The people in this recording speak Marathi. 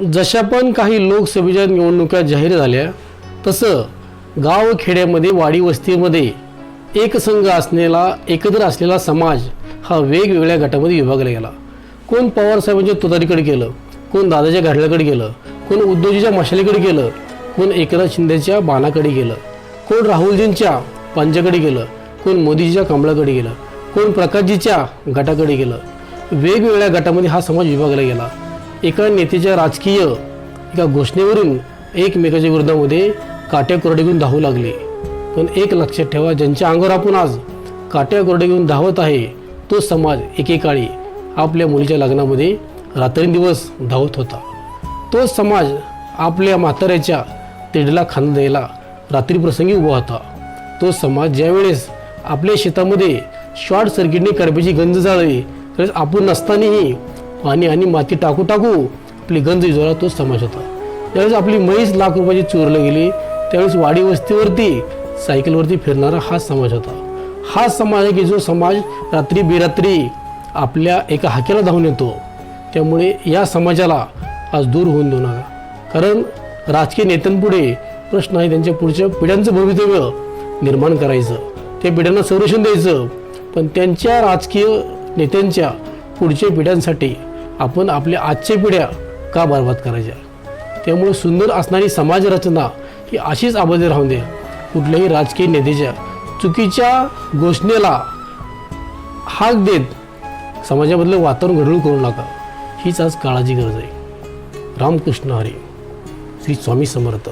जशा पण काही लोकसभेच्या निवडणुका जाहीर झाल्या तसं गाव खेड्यामध्ये वाडी वस्तीमध्ये एकसंघ असलेला एकत्र असलेला समाज हा वेगवेगळ्या गटामध्ये विभागला गेला. कोण पवारसाहेबांच्या तुतारीकडे गेलं कोण दादाच्या घाडल्याकडे गेलं कोण उद्योजीच्या मशालीकडे गेलं कोण एकनाथ शिंदेच्या बाणाकडे गेलं कोण राहुलजींच्या पंजाकडे गेलं कोण मोदीजीच्या कमळाकडे गेलं कोण प्रकाशजीच्या गटाकडे गेलं. वेगवेगळ्या गटामध्ये हा समाज विभागला गेला. एका नेत्याच्या राजकीय एका घोषणेवरून एकमेकाच्या विरोधामध्ये काट्या कोरडे घेऊन धावू लागले. पण एक लक्षात ठेवा ज्यांच्या अंगावर आपण आज काट्या कोरडे घेऊन धावत आहे तो समाज एकेकाळी आपल्या मुलीच्या लग्नामध्ये रात्रंदिवस धावत होता. तो समाज आपल्या म्हाताऱ्याच्या तिडला खांदा द्यायला रात्रीप्रसंगी उभा होता. तो समाज ज्यावेळेस आपल्या शेतामध्ये शॉर्ट सर्किटने करब्याची गंज जाळली त्यावेळेस आपण नसतानाही पाणी आणि माती टाकू टाकू आपली गंज विजवला तो समाज होता. त्यावेळेस आपली म्हैस लाख रुपयाची चोरलं गेली. त्यावेळेस वाडी वस्तीवरती सायकलवरती फिरणारा हा समाज होता. हा समाज आहे की जो समाज रात्री बेरात्री आपल्या एका हाकेला धावून येतो. त्यामुळे या समाजाला आज दूर होऊन देऊ नका. कारण राजकीय नेत्यांपुढे प्रश्न आहे त्यांच्या पुढच्या पिढ्यांचं भवितव्य निर्माण करायचं. त्या पिढ्यांना संरक्षण द्यायचं. पण त्यांच्या राजकीय नेत्यांच्या पुढच्या पिढ्यांसाठी आपण आपल्या आजच्या पिढ्या का बरबाद करायच्या? त्यामुळे सुंदर असणारी समाजरचना ही अशीच आबादी राहून दे. कुठल्याही राजकीय नेत्याच्या चुकीच्या घोषणेला हाक देत समाजामधलं वातावरण घडवून करू नका. हीच आज काळाची गरज आहे. रामकृष्ण हरी. श्री स्वामी समर्थ.